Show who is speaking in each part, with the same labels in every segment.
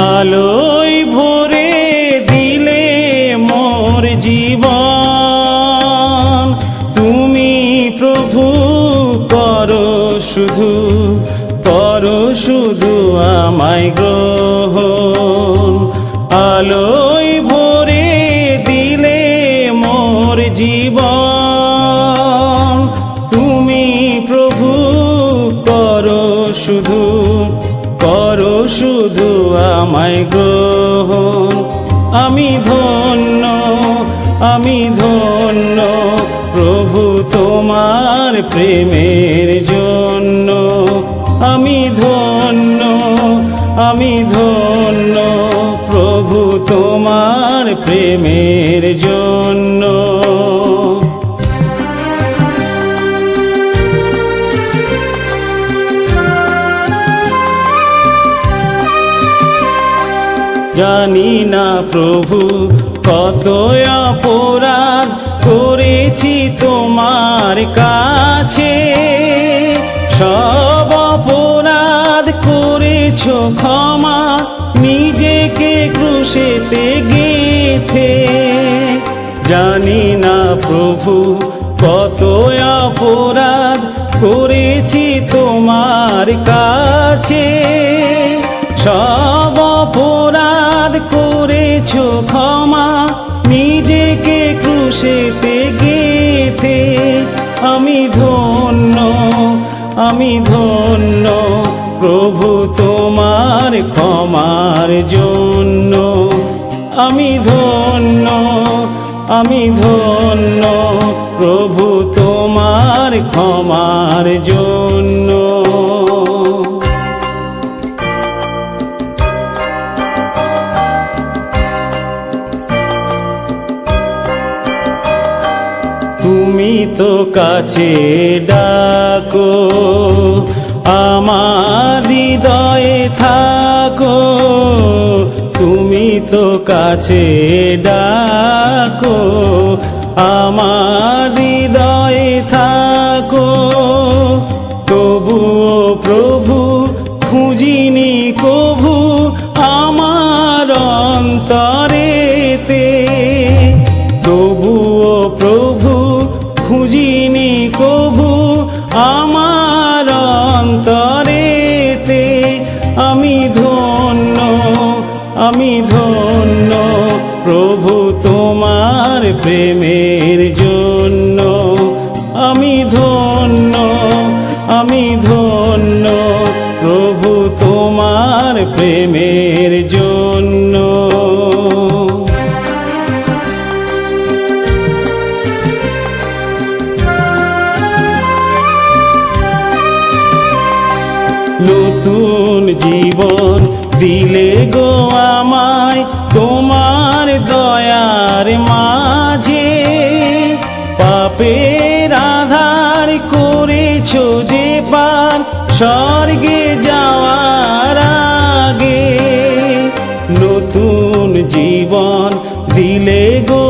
Speaker 1: আলোয় ভরে দিলে মোর জীবন। তুমি প্রভু, করো শুধু করো শুধু আমায় গ্রহণ। আলোয় ভরে দিলে মোর জীবন। শুধু আমায় গ্রহণ। আমি ধন্য আমি ধন্য প্রভু তোমার প্রেমের জন্য। আমি ধন্য আমি ধন্য প্রভু তোমার প্রেমের জন্য। জানি না প্রভু, কত অপরাধ করেছি তোমার কাছে। সব অপরাধ করেছ ক্ষমা, নিজেকে ক্রুশেতে গেথে। জানি না প্রভু, কত অপরাধ করেছি তোমার কাছে। সব অপরাধ করেছ ক্ষমা? নিজেকে ক্রুশেতে গেথে আমি ধন্য আমি ধন্য প্রভু তোমার ক্ষমার জন্য। আমি ধন্য আমি ধন্য প্রভু তোমার ক্ষমার জন্য। তুমি তো কাছে ডাকো আমার হৃদয়ে থাকো। তুমি তো কাছে ডাকো আমার আমি ধন্য প্রভু তোমার প্রেমের জন্য। আমি ধন্য আমি ধন্য প্রভু তোমার প্রেমের জন্য। নতুন জীবন দিলে গো স্বর্গে যাওয়ার আগে নতুন জীবন দিলে গো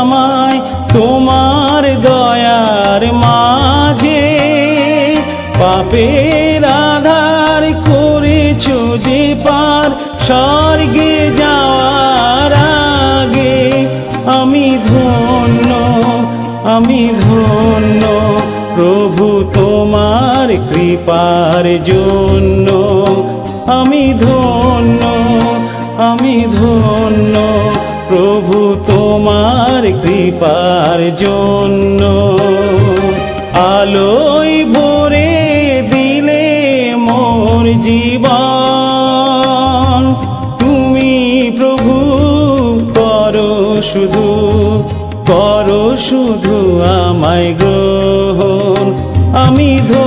Speaker 1: আমায় তোমার দয়ার মাঝে। পাপের আধার করেছ যে পার স্বর্গে যাওয়ার আগে। আমি ধন্য আমি ধন্য প্রভু কৃপার জন্য। আমি ধন্য আমি ধন্য, প্রভু তোমার কৃপার জন্য। আলোয় ভরে দিলে মোর জীবন। তুমি প্রভু, করো শুধু করো শুধু আমায় গ্রহণ। আমি ধন্য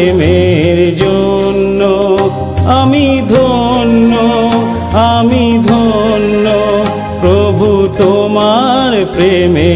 Speaker 1: প্রেমের জন্য আমি ধন্য আমি ধন্য। প্রভু তোমার প্রেমের